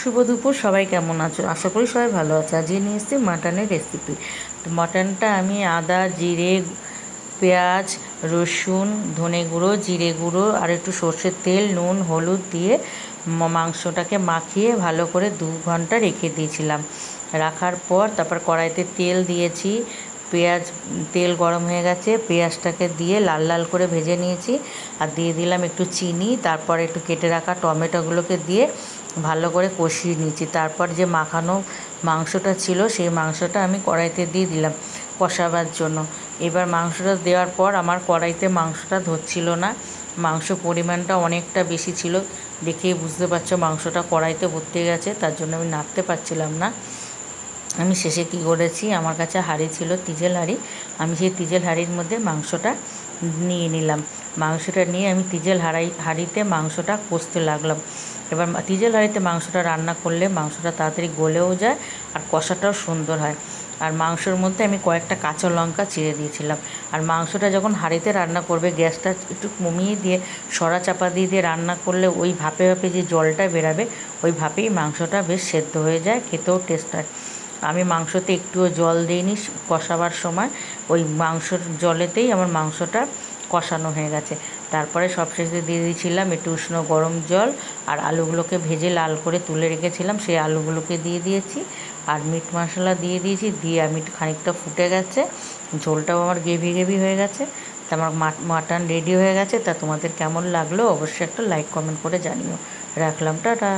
শুভ দুপুর, সবাই কেমন আছো? আশা করি সবাই ভালো আছে। আজকে নিয়ে এসেছি মাটনের রেসিপি তো মাটনটা আমি আদা, জিরে, পেঁয়াজ, রসুন, ধনে গুঁড়ো, জিরে গুঁড়ো আর একটু সর্ষের তেল, নুন, হলুদ দিয়ে মাংসটাকে মাখিয়ে ভালো করে দু ঘণ্টা রেখে দিয়েছিলাম। রাখার পর তারপর কড়াইতে তেল দিয়েছি। পেঁয়াজ, তেল গরম হয়ে গেছে। পেঁয়াজটাকে দিয়ে লাল লাল করে ভেজে নিয়েছি। আর দিয়ে দিলাম একটু চিনি, তারপর একটু কেটে রাখা টমেটোগুলোকে দিয়ে ভালো করে কষিয়ে নিয়েছি। তারপর যে মাখানো মাংসটা ছিল, সেই মাংসটা আমি কড়াইতে দিয়ে দিলাম কষাবার জন্য। এবার মাংসটা দেওয়ার পর আমার কড়াইতে মাংসটা ধরছিল না। মাংস পরিমাণটা অনেকটা বেশি ছিল। দেখেই বুঝতে পারছ মাংসটা কড়াইতে ভর্তি গেছে, তার জন্য আমি নাড়তে পারছিলাম না। আমি শেষে কী করেছি, আমার কাছে হাঁড়ি ছিল তিজেল হাঁড়ি, আমি সেই তিজেল হাঁড়ির মধ্যে মাংসটা নিয়ে নিলাম। মাংসটা নিয়ে আমি তিজেল হাড়াই, হাঁড়িতে মাংসটা কষতে লাগলাম। এবার তিজেল হাঁড়িতে মাংসটা রান্না করলে মাংসটা তাড়াতাড়ি গলেও যায় আর কষাটাও সুন্দর হয়। আর মাংসর মধ্যে আমি কয়েকটা কাঁচা লঙ্কা চিড়ে দিয়েছিলাম। আর মাংসটা যখন হাঁড়িতে রান্না করবে, গ্যাসটা একটু কমিয়ে দিয়ে সরা চাপা দিয়ে দিয়ে রান্না করলে ওই ভাপে ভাপে যে জলটা বেরাবে, ওই ভাপেই মাংসটা বেশ সেদ্ধ হয়ে যায়, খেতেও টেস্ট হয়। আমি মাংসতে একটুও জল দিইনি কষাবার সময়। ওই মাংসর জলেতেই আমার মাংসটা কষানো হয়ে গেছে। তারপরে সবশেষে দিয়ে দিয়েছিলাম একটু উষ্ণ গরম জল আর আলুগুলোকে ভেজে লাল করে তুলে রেখেছিলাম। সেই আলুগুলোকে দিয়ে দিয়েছি আর মিট মশলা দিয়ে দিয়েছি। দিয়ে আমি খানিকটা ফুটে গেছে। ঝোলটাও আমার গেভি গেভি হয়ে গেছে। তা আমার মাটন রেডি হয়ে গেছে। তা তোমাদের কেমন লাগল অবশ্যই একটা লাইক, কমেন্ট করে জানিও। রাখলাম, টাটা।